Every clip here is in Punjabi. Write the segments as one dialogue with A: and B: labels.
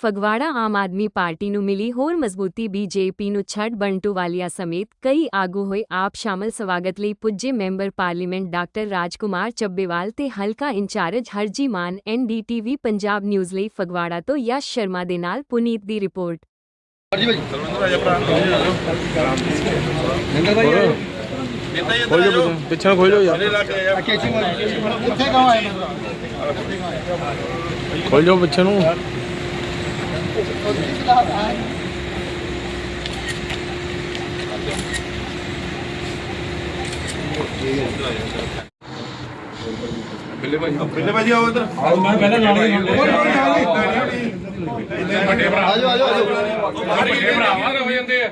A: ਫਗਵਾੜਾ ਆਮ ਆਦਮੀ ਪਾਰਟੀ ਨੂੰ ਮਿਲੀ ਹੋਰ ਮਜ਼ਬੂਤੀ ਬੀਜੇਪੀ ਨੂੰ ਛੱਡ ਬੰਟੂ ਵਾਲੀਆ ਸਮੇਤ ਕਈ ਆਗੂ ਹੋਏ ਆਪ ਸ਼ਾਮਲ। ਸਵਾਗਤ ਲਈ ਪੁੱਜੇ member parliament doctor Rajkumar Chabbewal ਤੇ ਹਲਕਾ in charge Harji Maan NDTV Punjab news ਲਈ ਫਗਵਾੜਾ ਤੋਂ ਯਸ਼ ਸ਼ਰਮਾ ਦੇ ਨਾਲ ਪੁਨੀਤ ਦੀ ਰਿਪੋਰਟ।
B: ਖੋਲ ਜੋ ਪਿੱਛੇ। ਨੂੰ ਖੋਲ ਜੋ ਯਾਰ। ਖੋਲ ਜੋ ਪਿੱਛੇ ਨੂੰ।
C: ਬਿੱਲੇ ਭਾਜੀ ਆਓ ਇਧਰ
D: ਆਜੋ ਆਜੋ ਆਜੋ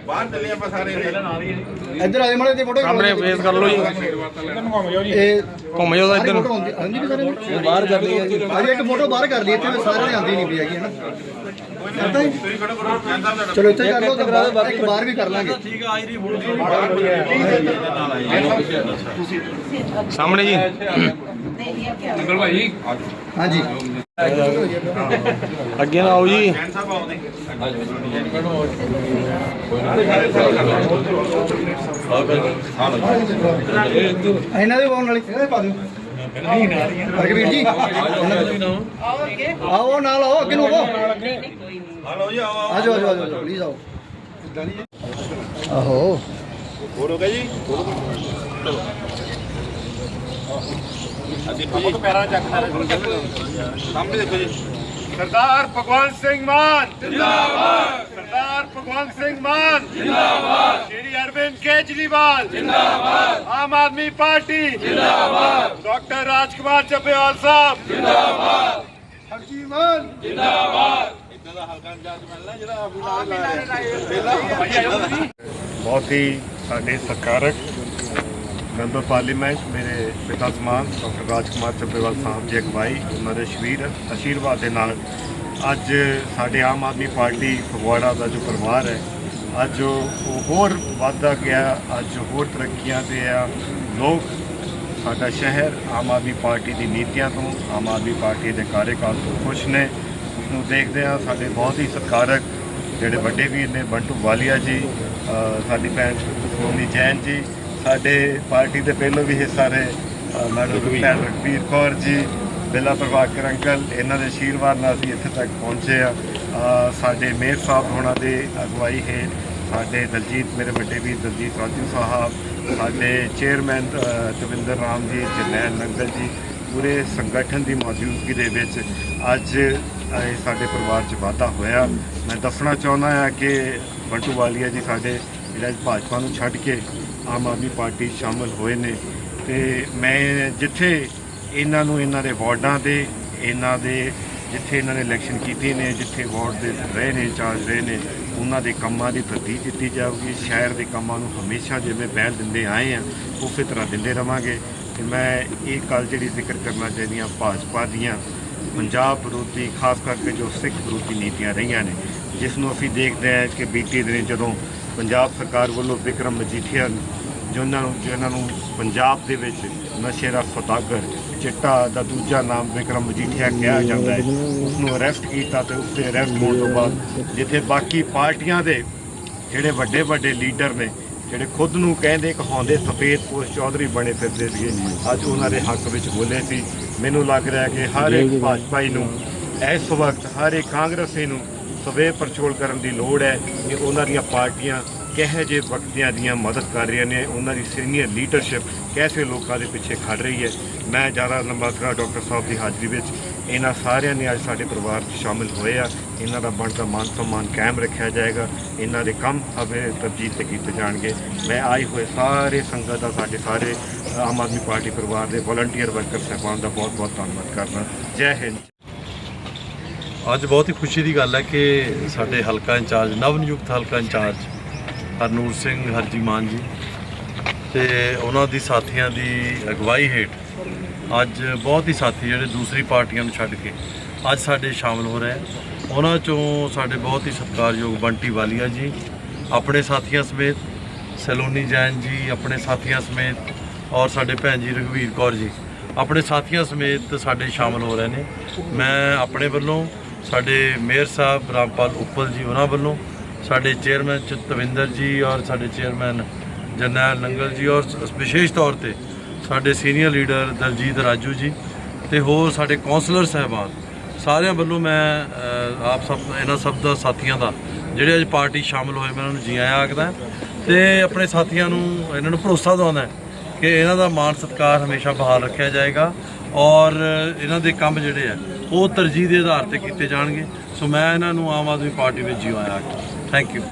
C: ਬਾਹਰ ਚੱਲੇ ਆਪਾਂ ਸਾਰੇ
D: ਇੱਧਰ ਆਜੋ ਮਾੜੇ ਤੇ ਫੋਟੋ
B: ਸਾਹਮਣੇ ਫੇਸ ਕਰ ਲਓ ਜੀ।
D: ਇਹ
B: ਘੁੰਮ ਜਾਓ ਇੱਧਰ
D: ਆਉਂਦੀ ਵੀ ਸਾਰੇ। ਬਾਹਰ ਕਰ ਲਈ ਅਜੇ ਇੱਕ ਫੋਟੋ ਬਾਹਰ ਕਰ ਲਈ ਇੱਥੇ ਨੇ ਆਉਂਦੀ ਨਹੀਂ ਪਈ ਹੈਗੀ ਹੀ
C: ਤੁਸੀਂ
D: ਚਲੋ ਇੱਥੇ ਕਰ ਲਓ ਤੇ ਇੱਕ ਬਾਹਰ ਵੀ ਕਰ ਲਾਂਗੇ।
B: ਸਾਹਮਣੇ ਜੀ।
D: ਹਾਂਜੀ।
B: ਅੱਗੇ ਨਾ ਆਓ ਜੀ।
D: ਇਹਨਾਂ ਦੇ ਪਾਉਣ ਵਾਲੀ ਇਹਨਾਂ ਦੇ ਪਾ ਦਿਓ ਰਗਵੀਰ ਜੀ। ਆਓ ਨਾਲ ਆਓ ਅੱਗੇ ਨੂੰ ਆਓ।
C: ਹਲੋ ਜੀ ਆਓ
D: ਆਜੋ ਆਜੋ ਆਜੋ ਪਲੀਜ਼ ਆਓ। ਆਹੋ।
C: ਹੋਰ ਹੋ ਗਿਆ ਜੀ? ਅਸੀਂ ਬਹੁਤ ਪੈਰਾਂ ਚੱਕ ਸਾਹਮਣੇ ਦੇਖੋ ਜੀ। ਸਰਦਾਰ ਭਗਵੰਤ ਸਿੰਘ ਮਾਨ ਜਿੰਦਾਬਾਦ। ਸਰਦਾਰ ਭਗਵੰਤ ਸਿੰਘ ਮਾਨ। ਜਿੰਦਾਬਾਦ। ਸ਼੍ਰੀ ਅਰਵਿੰਦ ਕੇਜਰੀਵਾਲ। ਜਿੰਦਾਬਾਦ। ਆਮ ਆਦਮੀ ਪਾਰਟੀ। ਜਿੰਦਾਬਾਦ। ਡਾਕਟਰ ਰਾਜਕੁਮਾਰ ਚੱਬੇਵਾਲ ਸਾਹਿਬ। ਜਿੰਦਾਬਾਦ। ਹਰਜੀ ਮਾਨ। ਜਿੰਦਾਬਾਦ। ਇਦਾਂ ਦਾ ਹਲਕਾ ਇੰਚਾਰਜ ਮਿਲਣਾ ਜਿਹੜਾ ਆਪਣੀ ਨਾਲ ਲਾਇਆ
E: ਬਹੁਤ ਹੀ ਸਾਡੇ ਸਤਿਕਾਰਕ ਮੈਂਬਰ ਪਾਰਲੀਮੈਂਟ ਮੇਰੇ ਪਿਤਾ ਸਮਾਨ ਡਾਕਟਰ ਰਾਜਕੁਮਾਰ ਚੱਬੇਵਾਲ ਸਾਹਿਬ ਦੀ ਅਗਵਾਈ ਉਹਨਾਂ ਦੇ ਸ਼ਵੀਰ ਅਸ਼ੀਰਵਾਦ ਦੇ ਨਾਲ ਅੱਜ ਸਾਡੇ ਆਮ ਆਦਮੀ ਪਾਰਟੀ ਫਗਵਾੜਾ ਦਾ ਜੋ ਪਰਿਵਾਰ ਹੈ, ਅੱਜ ਉਹ ਹੋਰ ਵੱਧਦਾ ਗਿਆ, ਅੱਜ ਹੋਰ ਤਰੱਕੀਆਂ ਤੇ ਆ। ਲੋਕ ਸਾਡਾ ਸ਼ਹਿਰ ਆਮ ਆਦਮੀ ਪਾਰਟੀ ਦੀ ਨੀਤੀਆਂ ਤੋਂ, ਆਮ ਆਦਮੀ ਪਾਰਟੀ ਦੇ ਕਾਰਜਕਾਲ ਤੋਂ ਖੁਸ਼ ਨੇ। ਉਸ ਨੂੰ ਦੇਖਦੇ ਆ ਸਾਡੇ ਬਹੁਤ ਹੀ ਸਤਿਕਾਰਕ ਜਿਹੜੇ ਵੱਡੇ ਵੀਰ ਨੇ, ਬੰਟੂ ਵਾਲੀਆ ਜੀ ਸਾਡੀ ਭੈਣ ਸੋਨੀ ਜੈਨ ਜੀ, ਸਾਡੇ ਪਾਰਟੀ ਦੇ ਪਹਿਲੋਂ ਵੀ ਹਿੱਸਾ ਰਹੇ ਮੈਡਮ ਭੈਣ ਰਘਬੀਰ ਕੌਰ ਜੀ ਬੇਲਾ ਪ੍ਰਭਾਕਰ ਅੰਕਲ ਇਹਨਾਂ ਦੇ ਆਸ਼ੀਰਵਾਦ ਨਾਲ ਅਸੀਂ ਇੱਥੇ ਤੱਕ ਪਹੁੰਚੇ ਆ ਸਾਡੇ ਮੇਅਰ ਸਾਹਿਬ ਹੋਣਾ ਦੇ ਅਗਵਾਈ ਹੈ ਸਾਡੇ ਦਲਜੀਤ ਮੇਰੇ ਵੱਡੇ ਵੀਰ ਦਲਜੀਤ ਰਾਜੂ ਸਾਹਿਬ ਸਾਡੇ ਚੇਅਰਮੈਨ ਅ, ਰਾਮ ਜੀ ਜਰਨੈਲ ਨੰਗਲ ਜੀ ਪੂਰੇ ਸੰਗਠਨ ਦੀ ਮੌਜੂਦਗੀ ਦੇ ਵਿੱਚ ਅੱਜ ਇਹ ਸਾਡੇ ਪਰਿਵਾਰ 'ਚ ਵਾਧਾ ਹੋਇਆ। ਮੈਂ ਦੱਸਣਾ ਚਾਹੁੰਦਾ ਹਾਂ ਕਿ ਬੰਟੂ ਵਾਲੀਆ ਜੀ ਸਾਡੇ ਜਿਹੜਾ ਭਾਜਪਾ ਨੂੰ ਛੱਡ ਕੇ ਆਮ ਆਦਮੀ ਪਾਰਟੀ ਸ਼ਾਮਲ ਹੋਏ ਨੇ ਤੇ ਮੈਂ ਜਿੱਥੇ ਇਹਨਾਂ ਨੂੰ ਇਹਨਾਂ ਦੇ ਵਾਰਡਾਂ ਦੇ, ਇਹਨਾਂ ਦੇ ਜਿੱਥੇ ਇਹਨਾਂ ਨੇ ਇਲੈਕਸ਼ਨ ਕੀਤੇ ਨੇ, ਜਿੱਥੇ ਵਾਰਡ ਦੇ ਰਹੇ ਨੇ, ਇੰਚਾਰਜ ਰਹੇ ਨੇ, ਉਹਨਾਂ ਦੇ ਕੰਮਾਂ ਦੀ ਤਰਤੀਬ ਦਿੱਤੀ ਜਾਊਗੀ। ਸ਼ਹਿਰ ਦੇ ਕੰਮਾਂ ਨੂੰ ਹਮੇਸ਼ਾ ਜਿਵੇਂ ਪਹਿਲ ਦਿੰਦੇ ਆਏ ਆ, ਉਸੇ ਤਰ੍ਹਾਂ ਦਿੰਦੇ ਰਵਾਂਗੇ। ਤੇ ਮੈਂ ਇਹ ਗੱਲ ਜਿਹੜੀ ਜ਼ਿਕਰ ਕਰਨਾ ਚਾਹੁੰਦੀ ਹਾਂ, ਭਾਜਪਾ ਦੀਆਂ, ਪੰਜਾਬ ਵਿਰੋਧੀ, ਖਾਸ ਕਰਕੇ ਜੋ ਸਿੱਖ ਵਿਰੋਧੀ ਨੀਤੀਆਂ ਰਹੀਆਂ ਨੇ, ਜਿਸ ਨੂੰ ਅਸੀਂ ਦੇਖਦੇ ਹਾਂ ਕਿ ਬੀਤੇ ਦਿਨ ਜਦੋਂ ਪੰਜਾਬ ਸਰਕਾਰ ਵੱਲੋਂ ਵਿਕਰਮ ਮਜੀਠੀਆ ਜਿਨ੍ਹਾਂ ਨੂੰ ਜਿਨ੍ਹਾਂ ਨੂੰ ਪੰਜਾਬ ਦੇ ਵਿੱਚ ਨਸ਼ੇ ਦਾ ਸੌਦਾਗਰ ਚਿੱਟਾ ਦਾ ਦੂਜਾ ਨਾਮ ਵਿਕਰਮ ਮਜੀਠੀਆ ਕਿਹਾ ਜਾਂਦਾ ਹੈ। ਉਸ ਨੂੰ ਅਰੈਸਟ ਕੀਤਾ ਤੇ ਉਸ ਦੇ ਅਰੈਸਟ ਹੋਣ ਤੋਂ ਬਾਅਦ ਜਿੱਥੇ ਬਾਕੀ ਪਾਰਟੀਆਂ ਦੇ ਜਿਹੜੇ ਵੱਡੇ ਵੱਡੇ ਲੀਡਰ ਨੇ, ਜਿਹੜੇ ਖੁਦ ਨੂੰ ਕਹਿੰਦੇ ਕਹਾਉਂਦੇ ਸਫੇਦ ਪੋਸ਼ ਚੌਧਰੀ ਬਣੇ ਫਿਰਦੇ ਸੀਗੇ, ਅੱਜ ਉਹਨਾਂ ਦੇ ਹੱਕ ਵਿੱਚ ਬੋਲੇ ਸੀ। ਮੈਨੂੰ ਲੱਗ ਰਿਹਾ ਕਿ ਹਰ ਇੱਕ ਭਾਜਪਾਈ ਨੂੰ ਇਸ ਵਕਤ ਹਰ ਇੱਕ ਕਾਂਗਰਸੀ ਨੂੰ ਸਵੇ ਪਰਚੋਲ ਕਰਨ ਦੀ ਲੋੜ ਹੈ ਕਿ ਉਹਨਾਂ ਦੀਆਂ ਪਾਰਟੀਆਂ ਕਿਹੋ ਜਿਹੇ ਵਕਤੀਆਂ ਦੀਆਂ ਮਦਦ ਕਰ ਰਹੀਆਂ ਨੇ, ਉਹਨਾਂ ਦੀ ਸੀਨੀਅਰ ਲੀਡਰਸ਼ਿਪ ਕੈਸੇ ਲੋਕਾਂ ਦੇ ਪਿੱਛੇ ਖੜ ਰਹੀ ਹੈ। ਮੈਂ ਜ਼ਿਆਦਾ ਲੰਬਾ ਕਰਾਂ ਡਾਕਟਰ ਸਾਹਿਬ ਦੀ ਹਾਜ਼ਰੀ ਵਿੱਚ ਇਹਨਾਂ ਸਾਰਿਆਂ ਨੇ ਅੱਜ ਸਾਡੇ ਪਰਿਵਾਰ 'ਚ ਸ਼ਾਮਿਲ ਹੋਏ ਆ। ਇਹਨਾਂ ਦਾ ਬਣਦਾ ਮਾਨ ਸਨਮਾਨ ਕਾਇਮ ਰੱਖਿਆ ਜਾਏਗਾ। ਇਹਨਾਂ ਦੇ ਕੰਮ ਅਵੇ ਤਰਜੀਹ ਤੇ ਕੀਤੇ ਜਾਣਗੇ। ਮੈਂ ਆਏ ਹੋਏ ਸਾਰੇ ਸੰਗਤ ਦਾ, ਸਾਡੇ ਸਾਰੇ ਆਮ ਆਦਮੀ ਪਾਰਟੀ ਪਰਿਵਾਰ ਦੇ ਵਲੰਟੀਅਰ ਵਰਕਰ ਸਾਹਿਬਾਨ ਦਾ ਬਹੁਤ ਬਹੁਤ ਧੰਨਵਾਦ ਕਰਦਾ। ਜੈ ਹਿੰਦ।
F: ਅੱਜ ਬਹੁਤ ਹੀ ਖੁਸ਼ੀ ਦੀ ਗੱਲ ਹੈ ਕਿ ਸਾਡੇ ਹਲਕਾ ਇੰਚਾਰਜ ਨਵ ਨਿਯੁਕਤ ਹਲਕਾ ਇੰਚਾਰਜ ਹਰਨੂਰ ਸਿੰਘ ਹਰਜੀਮਾਨ ਜੀ ਤੇ ਉਹਨਾਂ ਦੀ ਸਾਥੀਆਂ ਦੀ ਅਗਵਾਈ ਹੇਠ ਅੱਜ ਬਹੁਤ ਹੀ ਸਾਥੀ ਜਿਹੜੇ ਦੂਸਰੀ ਪਾਰਟੀਆਂ ਨੂੰ ਛੱਡ ਕੇ ਅੱਜ ਸਾਡੇ ਸ਼ਾਮਲ ਹੋ ਰਹੇ ਉਹਨਾਂ ਚੋਂ ਸਾਡੇ ਬਹੁਤ ਹੀ ਸਤਿਕਾਰਯੋਗ ਬੰਟੀ ਵਾਲੀਆ ਜੀ, ਆਪਣੇ ਸਾਥੀਆਂ ਸਮੇਤ, ਸੈਲੋਨੀ ਜੈਨ ਜੀ, ਆਪਣੇ ਸਾਥੀਆਂ ਸਮੇਤ ਔਰ ਸਾਡੇ ਭੈਣ ਜੀ ਰਘਵੀਰ ਕੌਰ ਜੀ, ਆਪਣੇ ਸਾਥੀਆਂ ਸਮੇਤ ਸਾਡੇ ਸ਼ਾਮਲ ਹੋ ਰਹੇ ਨੇ। ਮੈਂ ਆਪਣੇ ਵੱਲੋਂ ਸਾਡੇ ਮੇਅਰ ਸਾਹਿਬ ਰਾਮਪਾਲ ਉੱਪਲ ਜੀ ਉਹਨਾਂ ਵੱਲੋਂ, ਸਾਡੇ ਚੇਅਰਮੈਨ ਚਤਵਿੰਦਰ ਜੀ ਔਰ ਸਾਡੇ ਚੇਅਰਮੈਨ ਜਰਨੈਲ ਨੰਗਲ ਜੀ, ਔਰ ਵਿਸ਼ੇਸ਼ ਤੌਰ ਤੇ ਸਾਡੇ ਸੀਨੀਅਰ ਲੀਡਰ ਦਲਜੀਤ ਰਾਜੂ ਜੀ ਤੇ ਹੋਰ ਸਾਡੇ ਕਾਉਂਸਲਰ ਸਾਹਿਬਾਨ। ਸਾਰਿਆਂ ਵੱਲੋਂ ਮੈਂ ਆਪ ਸਭ, ਇਹਨਾਂ ਸਭ ਦਾ, ਸਾਥੀਆਂ ਦਾ, ਜਿਹੜੇ ਅੱਜ ਪਾਰਟੀ ਸ਼ਾਮਲ ਹੋਏ, ਮੈਂ ਉਹਨਾਂ ਨੂੰ ਜੀ ਆਇਆਂ ਆਖਦਾ ਤੇ ਆਪਣੇ ਸਾਥੀਆਂ ਨੂੰ, ਇਹਨਾਂ ਨੂੰ ਭਰੋਸਾ ਦਿਵਾਉਂਦਾ ਕਿ ਇਹਨਾਂ ਦਾ ਮਾਣ ਸਤਿਕਾਰ ਹਮੇਸ਼ਾ ਬਹਾਲ ਰੱਖਿਆ ਜਾਏਗਾ ਔਰ ਇਹਨਾਂ ਦੇ ਕੰਮ ਜਿਹੜੇ ਆ, ਉਹ ਤਰਜੀਹ ਦੇ ਆਧਾਰ ਤੇ ਕੀਤੇ ਜਾਣਗੇ। ਸੋ ਮੈਂ ਇਹਨਾਂ ਨੂੰ ਆਮ ਆਦਮੀ ਪਾਰਟੀ ਵਿੱਚ ਜੀ ਆਇਆ ਥੈਂਕ ਯੂ